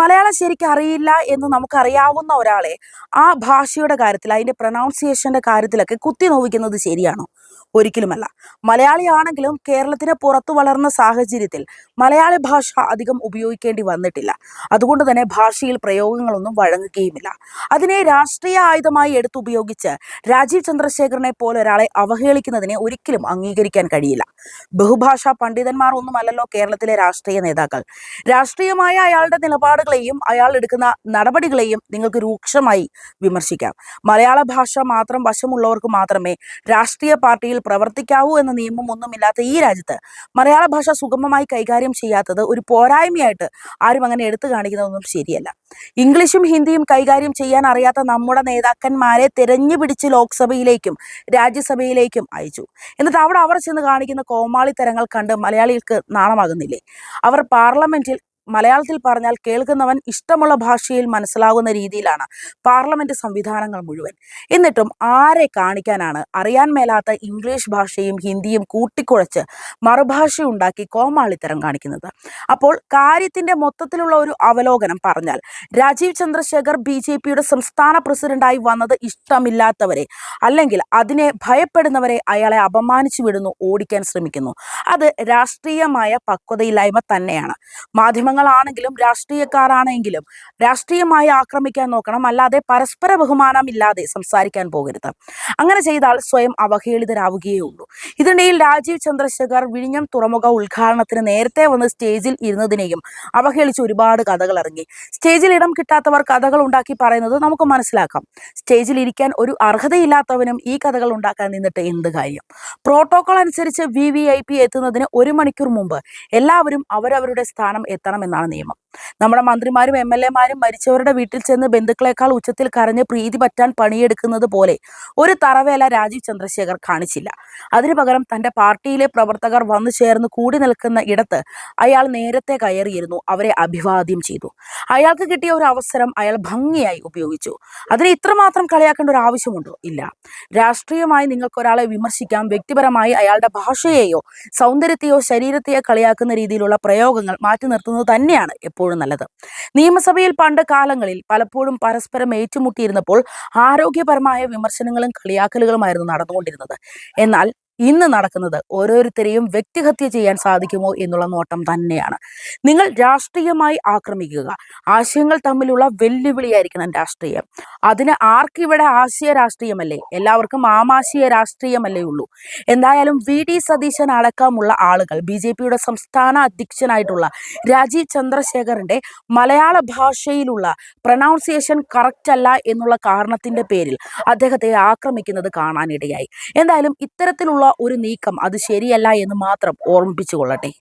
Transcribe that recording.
മലയാളം ശരിക്കും അറിയില്ല എന്ന് നമുക്കറിയാവുന്ന ഒരാളെ ആ ഭാഷയുടെ കാര്യത്തിൽ അതിന്റെ പ്രൊനൗൺസിയേഷന്റെ കാര്യത്തിലൊക്കെ കുത്തി നോവിക്കുന്നത് ശരിയാണോ? ഒരിക്കലുമല്ല. മലയാളിയാണെങ്കിലും കേരളത്തിന് പുറത്തു വളർന്ന സാഹചര്യത്തിൽ മലയാള ഭാഷ അധികം ഉപയോഗിക്കേണ്ടി വന്നിട്ടില്ല. അതുകൊണ്ട് തന്നെ ഭാഷയിൽ പ്രയോഗങ്ങളൊന്നും വഴങ്ങുകയുമില്ല. അതിനെ രാഷ്ട്രീയ ആയുധമായി എടുത്തുപയോഗിച്ച് രാജീവ് ചന്ദ്രശേഖരനെ പോലെ ഒരാളെ അവഹേളിക്കുന്നതിനെ ഒരിക്കലും അംഗീകരിക്കാൻ കഴിയില്ല. ബഹുഭാഷാ പണ്ഡിതന്മാർ ഒന്നുമല്ലല്ലോ കേരളത്തിലെ രാഷ്ട്രീയ നേതാക്കൾ. രാഷ്ട്രീയമായ അയാളുടെ നിലപാടുകളെയും അയാൾ എടുക്കുന്ന നടപടികളെയും നിങ്ങൾക്ക് രൂക്ഷമായി വിമർശിക്കാം. മലയാള ഭാഷ മാത്രം വശമുള്ളവർക്ക് മാത്രമേ രാഷ്ട്രീയ പാർട്ടിയിൽ പ്രവർത്തിക്കാവൂ എന്ന നിയമം ഒന്നുമില്ലാത്ത ഈ രാജ്യത്ത് മലയാള ഭാഷ സുഗമമായി കൈകാര്യം ചെയ്യാത്തത് ഒരു പോരായ്മയായിട്ട് ആരും അങ്ങനെ എടുത്തു കാണിക്കുന്നതൊന്നും ശരിയല്ല. ഇംഗ്ലീഷും ഹിന്ദിയും കൈകാര്യം ചെയ്യാൻ അറിയാത്ത നമ്മുടെ നേതാക്കന്മാരെ തിരഞ്ഞു പിടിച്ച് ലോക്സഭയിലേക്കും രാജ്യസഭയിലേക്കും അയച്ചു. എന്നിട്ട് അവിടെ അവർ ചെന്ന് കാണിക്കുന്ന കോമാളിത്തരങ്ങൾ കണ്ട് മലയാളികൾക്ക് നാണമാകുന്നില്ലേ? അവർ പാർലമെന്റിൽ മലയാളത്തിൽ പറഞ്ഞാൽ കേൾക്കുന്നവൻ ഇഷ്ടമുള്ള ഭാഷയിൽ മനസ്സിലാകുന്ന രീതിയിലാണ് പാർലമെന്റ് സംവിധാനങ്ങൾ മുഴുവൻ. എന്നിട്ടും ആരെ കാണിക്കാനാണ് അറിയാൻ മേലാത്ത ഇംഗ്ലീഷ് ഭാഷയും ഹിന്ദിയും കൂട്ടിക്കുഴച്ച് മറുഭാഷ ഉണ്ടാക്കി കോമാളിത്തരം കാണിക്കുന്നത്. അപ്പോൾ കാര്യത്തിന്റെ മൊത്തത്തിലുള്ള ഒരു അവലോകനം പറഞ്ഞാൽ രാജീവ് ചന്ദ്രശേഖർ ബി ജെ പിയുടെ സംസ്ഥാന പ്രസിഡന്റായി വന്നത് ഇഷ്ടമില്ലാത്തവരെ അല്ലെങ്കിൽ അതിനെ ഭയപ്പെടുന്നവരെ അയാളെ അപമാനിച്ചു വിടുന്നു ഓടിക്കാൻ ശ്രമിക്കുന്നു. അത് രാഷ്ട്രീയമായ പക്വതയില്ലായ്മ തന്നെയാണ്. മാധ്യമങ്ങളാണെങ്കിലും രാഷ്ട്രീയക്കാരാണെങ്കിലും രാഷ്ട്രീയമായി ആക്രമിക്കാൻ നോക്കണം അല്ലാതെ പരസ്പര ബഹുമാനം ഇല്ലാതെ സംസാരിക്കാൻ പോകരുത്. അങ്ങനെ ചെയ്താൽ സ്വയം അവഹേളിതരാവുകയേ ഉള്ളൂ ഇതിനിടയിൽ രാജീവ് ചന്ദ്രശേഖർ വിഴിഞ്ഞം തുറമുഖ ഉദ്ഘാടനത്തിന് നേരത്തെ വന്ന് സ്റ്റേജിൽ ഇരുന്നതിനെയും അവഹേളിച്ച് ഒരുപാട് കഥകൾ ഇറങ്ങി സ്റ്റേജിൽ ഇടം കിട്ടാത്തവർ കഥകൾ ഉണ്ടാക്കി പറയുന്നത് നമുക്ക് മനസ്സിലാക്കാം. സ്റ്റേജിൽ ഇരിക്കാൻ ഒരു അർഹതയില്ലാത്തവനും ഈ കഥകൾ ഉണ്ടാക്കാൻ നിന്നിട്ട് എന്ത് കാര്യം? പ്രോട്ടോകോൾ അനുസരിച്ച് വി വി ഐ പി എത്തുന്നതിന് ഒരു മണിക്കൂർ മുമ്പ് എല്ലാവരും അവരവരുടെ സ്ഥാനം എത്തണമെന്നാണ് നിയമം. നമ്മുടെ മന്ത്രിമാരും എം എൽ എമാരും മരിച്ചവരുടെ വീട്ടിൽ ചെന്ന് ബന്ധുക്കളെക്കാൾ ഉച്ചത്തിൽ കരഞ്ഞ് പ്രീതി പറ്റാൻ പണിയെടുക്കുന്നത് പോലെ ഒരു തറവേല രാജീവ് ചന്ദ്രശേഖർ കാണിച്ചില്ല. അതിനു പകരം തന്റെ പാർട്ടിയിലെ പ്രവർത്തകർ വന്നു ചേർന്ന് കൂടി നിൽക്കുന്ന ഇടത്ത് അയാൾ നേരത്തെ കയറിയിരുന്നു. അവരെ അഭിവാദ്യം ചെയ്തു. അയാൾക്ക് കിട്ടിയ ഒരു അവസരം അയാൾ ഭംഗിയായി ഉപയോഗിച്ചു. അതിനെ ഇത്രമാത്രം കളിയാക്കേണ്ട ഒരു ആവശ്യമുണ്ടോ? ഇല്ല. രാഷ്ട്രീയമായി നിങ്ങൾക്ക് ഒരാളെ വിമർശിക്കാം. വ്യക്തിപരമായി അയാളുടെ ഭാഷയെയോ സൗന്ദര്യത്തെയോ ശരീരത്തെയോ കളിയാക്കുന്ന രീതിയിലുള്ള പ്രയോഗങ്ങൾ മാറ്റി നിർത്തുന്നത് തന്നെയാണ് എപ്പോഴും നല്ലത്. നിയമസഭയിൽ പണ്ട് കാലങ്ങളിൽ പലപ്പോഴും പരസ്പരം ഏറ്റുമുട്ടിയിരുന്നപ്പോൾ ആരോഗ്യപരമായ വിമർശനങ്ങളും കളിയാക്കലുകളുമായിരുന്നു നടന്നുകൊണ്ടിരുന്നത്. എന്നാൽ ഇന്ന് നടക്കുന്നത് ഓരോരുത്തരെയും വ്യക്തിഹത്യ ചെയ്യാൻ സാധിക്കുമോ എന്നുള്ള നോട്ടം തന്നെയാണ്. നിങ്ങൾ രാഷ്ട്രീയമായി ആക്രമിക്കുക. ആശയങ്ങൾ തമ്മിലുള്ള വെല്ലുവിളിയായിരിക്കണം രാഷ്ട്രീയം. അതിന് ആർക്കിവിടെ ആശയ രാഷ്ട്രീയമല്ലേ? എല്ലാവർക്കും ആമാശയ രാഷ്ട്രീയമല്ലേ ഉള്ളൂ. എന്തായാലും വി. ഡി. സതീശൻ അടക്കമുള്ള ആളുകൾ ബി ജെ പിയുടെ സംസ്ഥാന അധ്യക്ഷനായിട്ടുള്ള രാജീവ് ചന്ദ്രശേഖറിന്റെ മലയാള ഭാഷയിലുള്ള പ്രൊനൗൺസിയേഷൻ കറക്റ്റ് അല്ല എന്നുള്ള കാരണത്തിന്റെ പേരിൽ അദ്ദേഹത്തെ ആക്രമിക്കുന്നത് കാണാനിടയായി. എന്തായാലും ഇത്തരത്തിലുള്ള ഒരു നീക്കം അത് ശരിയല്ല എന്ന് മാത്രം ഓർമ്മിപ്പിച്ചു കൊള്ളട്ടെ